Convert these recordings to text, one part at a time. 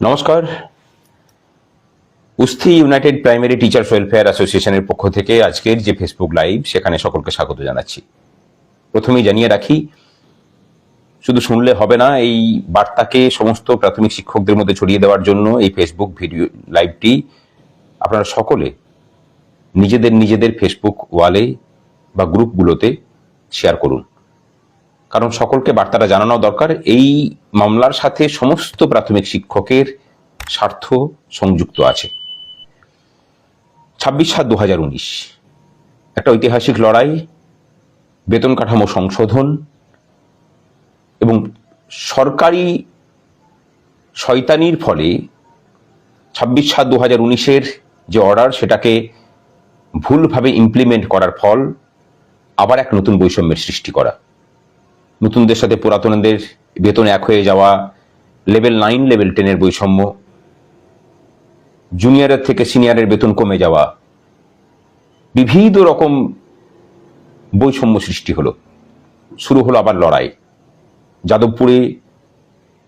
নমস্কার। Usthi united primary teacher welfare অ্যাসোসিয়েশনের পক্ষ থেকে আজকের যে ফেসবুক লাইভ, সেখানে সকলকে স্বাগত জানাচ্ছি। প্রথমেই জানিয়ে রাখি, শুধু শুনলে হবে না, এই বার্তাকে সমস্ত প্রাথমিক শিক্ষকদের মধ্যে ছড়িয়ে দেওয়ার জন্য এই ফেসবুক ভিডিও লাইভটি আপনারা সকলে নিজেদের নিজেদের ফেসবুক ওয়ালে বা গ্রুপগুলোতে শেয়ার করুন। কারণ সকলকে বার্তাটা জানানো দরকার, এই মামলার সাথে সমস্ত প্রাথমিক শিক্ষকের স্বার্থ সংযুক্ত আছে। ছাব্বিশ সাত দু একটা ঐতিহাসিক লড়াই, বেতন কাঠামো সংশোধন এবং সরকারি শয়তানির ফলে ছাব্বিশ সাত দু হাজার উনিশের যে অর্ডার, সেটাকে ভুলভাবে ইমপ্লিমেন্ট করার ফল আবার এক নতুন বৈষম্যের সৃষ্টি করা। নতুনদের সাথে পুরাতনদের বেতন এক হয়ে যাওয়া, লেভেল নাইন, লেভেল টেনের বৈষম্য, জুনিয়রের থেকে সিনিয়রের বেতন কমে যাওয়া, বিবিধ রকম বৈষম্য সৃষ্টি হলো। শুরু হলো আবার লড়াই। যাদবপুরে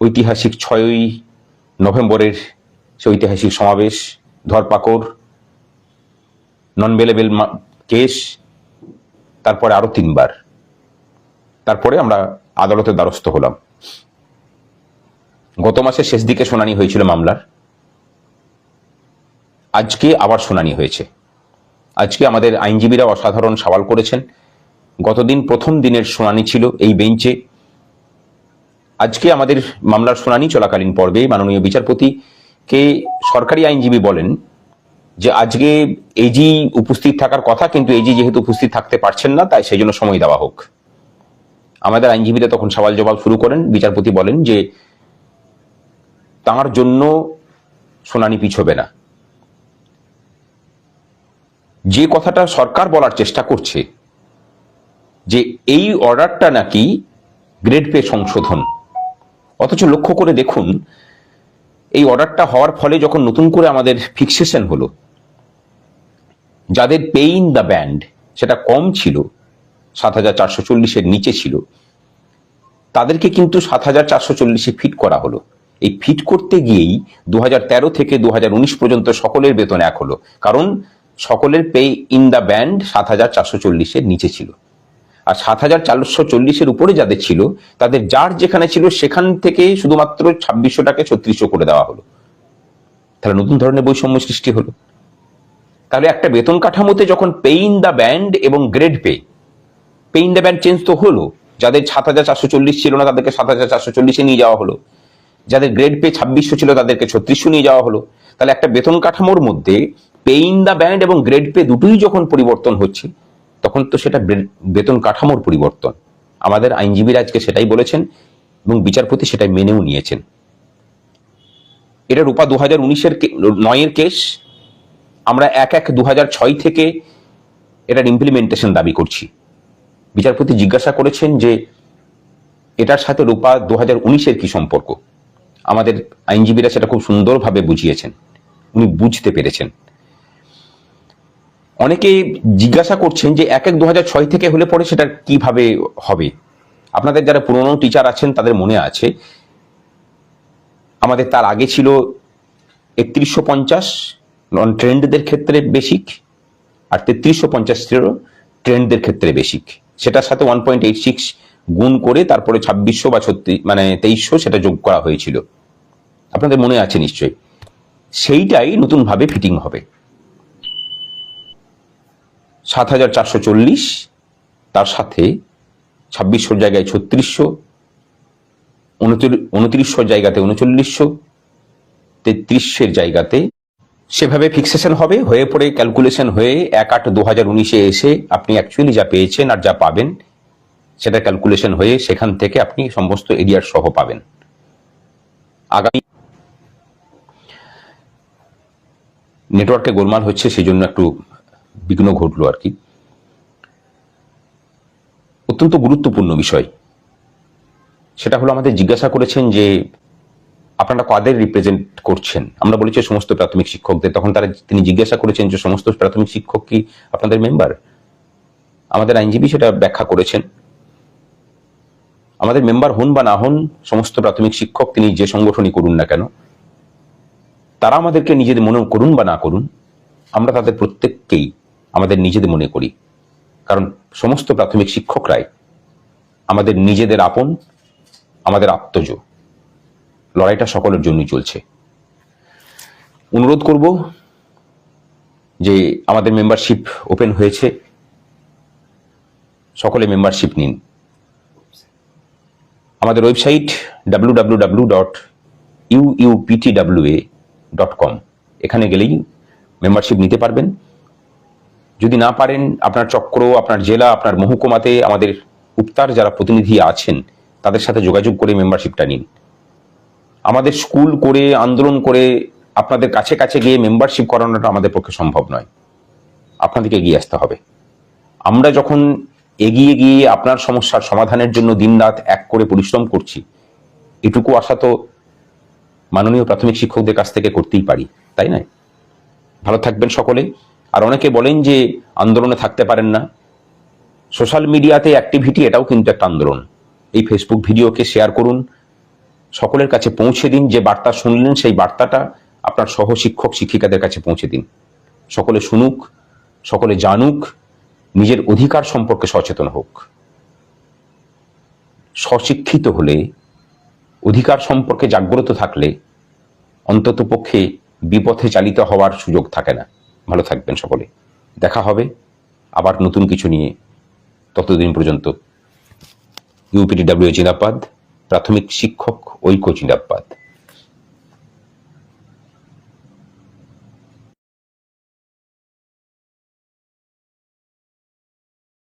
ঐতিহাসিক ছয়ই নভেম্বরের সে ঐতিহাসিক সমাবেশ, ধরপাকড় নন বেলেবেল কেস, তারপরে আরও তিনবার। তারপরে আমরা আদালতের দ্বারস্থ হলাম। গত মাসের শেষ দিকে শুনানি হয়েছিল মামলার। আজকে আবার শুনানি হয়েছে। আজকে আমাদের আইনজীবীরা অসাধারণ সওয়াল করেছেন। গতদিন প্রথম দিনের শুনানি ছিল এই বেঞ্চে। আজকে আমাদের মামলার শুনানি চলাকালীন পর্বে মাননীয় বিচারপতিকে সরকারি আইনজীবী বলেন যে আজকে এজি উপস্থিত থাকার কথা, কিন্তু এজি যেহেতু উপস্থিত থাকতে পারছেন না, তাই সেই জন্য সময় দেওয়া হোক। আমাদের আইনজীবীরা তখন সওয়াল জবাব শুরু করেন। বিচারপতি বলেন যে, তাঁর জন্য শুনানি পিছবে না। যে কথাটা সরকার বলার চেষ্টা করছে, যে এই অর্ডারটা নাকি গ্রেড পে সংশোধন। অথচ লক্ষ্য করে দেখুন, এই অর্ডারটা হওয়ার ফলে যখন নতুন করে আমাদের ফিক্সেশন হলো, যাদের পে ইন দ্য ব্যান্ড সেটা কম ছিল সাত হাজার চারশো চল্লিশের নিচে ছিল। তাদেরকে কিন্তু সাত হাজার চারশো চল্লিশে ফিট করা হলো। এই ফিট করতে গিয়েই দু থেকে দু পর্যন্ত সকলের বেতন এক হলো। কারণ সকলের পে ইন দ্য ব্যান্ড সাত হাজার চারশো চল্লিশের নিচে ছিল। আর সাত হাজার চারশো চল্লিশের উপরে যাদের ছিল, তাদের যার যেখানে ছিল সেখান থেকে শুধুমাত্র ছাব্বিশশোটাকে ছত্রিশশো করে দেওয়া হলো। তাহলে নতুন ধরনের বৈষম্য সৃষ্টি হলো। তাহলে একটা বেতন কাঠামোতে যখন পে ইন দ্য ব্যান্ড এবং grade pay pay in the band change তো হলো। যাদের সাত হাজার চারশো চল্লিশ ছিল না, তাদেরকে সাত হাজার চারশো চল্লিশে নিয়ে যাওয়া হলো। যাদের গ্রেড পে ছাব্বিশশো ছিল, তাদেরকে ছত্রিশশো নিয়ে যাওয়া হলো। তাহলে একটা বেতন কাঠামোর মধ্যে পে ইন দ্য ব্যান্ড এবং গ্রেড পে দুটোই যখন পরিবর্তন হচ্ছে, তখন তো সেটা বেতন কাঠামোর পরিবর্তন। আমাদের আইনজীবীরা আজকে সেটাই বলেছেন এবং বিচারপতি সেটাই মেনেও নিয়েছেন। এটা রূপা দু হাজার উনিশের নয়ের কেস আমরা এক এক দু থেকে এটার ইমপ্লিমেন্টেশন দাবি করছি। বিচারপতি জিজ্ঞাসা করেছেন যে এটার সাথে রূপা দু হাজার উনিশের কি সম্পর্ক? আমাদের আইনজীবীরা সেটা খুব সুন্দরভাবে বুঝিয়েছেন। উনি বুঝতে পেরেছেন। অনেকে জিজ্ঞাসা করছেন যে এক এক দু থেকে হলে পরে সেটা কীভাবে হবে? আপনাদের যারা পুরনো টিচার আছেন, তাদের মনে আছে, আমাদের তার আগে ছিল একত্রিশশো পঞ্চাশ, নন ট্রেন্ডদের ক্ষেত্রে বেসিক আর তেত্রিশশো পঞ্চাশ ছিল ট্রেন্ডদের ক্ষেত্রে বেসিক সেটার সাথে ওয়ান পয়েন্ট এইট সিক্স গুণ করে তারপরে ছাব্বিশশো বা ছত্রিশ মানে তেইশশো সেটা যোগ করা হয়েছিল। আপনাদের মনে আছে নিশ্চয়ই। সেইটাই নতুনভাবে ফিটিং হবে। সাত হাজার চারশো চল্লিশ, তার সাথে ছাব্বিশশোর জায়গায় ছত্রিশশো উনত্রিশশোর জায়গাতে উনচল্লিশশো তেত্রিশের জায়গাতে সেভাবে ফিক্সেশন হবে, হয়ে পড়ে ক্যালকুলেশন হয়ে এক আট দু হাজার উনিশে এসে আপনি অ্যাকচুয়ালি যা পেয়েছেন আর যা পাবেন, সেটা ক্যালকুলেশন হয়ে সেখান থেকে আপনি সমস্ত এরিয়ার সহ পাবেন। আগামী নেটওয়ার্কে গোলমাল হচ্ছে সেই জন্য একটু বিঘ্ন ঘটলো আর কি। অত্যন্ত গুরুত্বপূর্ণ বিষয়। সেটা হলো আমাদের জিজ্ঞাসা করেছেন যে আপনারা কাদের রিপ্রেজেন্ট করছেন? আমরা বলেছি সমস্ত প্রাথমিক শিক্ষকদের। তখন তারা তিনি জিজ্ঞাসা করেছেন যে সমস্ত প্রাথমিক শিক্ষক কি আপনাদের মেম্বার আমাদের আইনজীবী সেটা ব্যাখ্যা করেছেন। আমাদের মেম্বার হন বা না হন, সমস্ত প্রাথমিক শিক্ষক তিনি যে সংগঠনই করুন না কেন, তারা আমাদেরকে নিজেদের মনে করুন বা না করুন, আমরা তাদের প্রত্যেককেই আমাদের নিজেদের মনে করি। কারণ সমস্ত প্রাথমিক শিক্ষকরাই আমাদের নিজেদের আপন, আমাদের আত্মজ। লড়াইটা সকলের জন্যই চলছে। অনুরোধ করব যে আমাদের মেম্বারশিপ ওপেন হয়েছে, সকলে মেম্বারশিপ নিন। আমাদের website W W W dot UUPTWA dot com এখানে গেলেই মেম্বারশিপ নিতে পারবেন। যদি না পারেন, আপনার চক্র, আপনার জেলা, আপনার মহকুমাতে আমাদের উপ্তার যারা প্রতিনিধি আছেন, তাদের সাথে যোগাযোগ করে মেম্বারশিপটা নিন। আমাদের স্কুল করে, আন্দোলন করে আপনাদের কাছে কাছে গিয়ে মেম্বারশিপ করানোটা আমাদের পক্ষে সম্ভব নয়। আপনাদেরকে এগিয়ে আসতে হবে। আমরা যখন এগিয়ে গিয়ে আপনার সমস্যার সমাধানের জন্য দিনরাত এক করে পরিশ্রম করছি, এটুকু আশা তো মাননীয় প্রাথমিক শিক্ষকদের কাছ থেকে করতেই পারি, তাই না ভালো থাকবেন সকলে আর অনেকে বলেন যে আন্দোলনে থাকতে পারেন না। সোশ্যাল মিডিয়াতে অ্যাক্টিভিটি এটাও কিন্তু একটা আন্দোলন। এই ফেসবুক ভিডিওকে শেয়ার করুন। সকলের কাছে পৌঁছে দিন, যে বার্তা শুনলেন সেই বার্তাটা আপনার সহ শিক্ষক শিক্ষিকাদের কাছে পৌঁছে দিন। সকলে শুনুক, সকলে জানুক, নিজের অধিকার সম্পর্কে সচেতন হোক। স্বশিক্ষিত হলে, অধিকার সম্পর্কে জাগ্রত থাকলে অন্তত পক্ষে বিপথে চালিত হওয়ার সুযোগ থাকে না। ভালো থাকবেন সকলে। দেখা হবে আবার নতুন কিছু নিয়ে ততদিন পর্যন্ত। ইউপিটিডাব্লিউ জিন্দাবাদ প্রাথমিক শিক্ষক ঐক্য জিন্দাবাদ।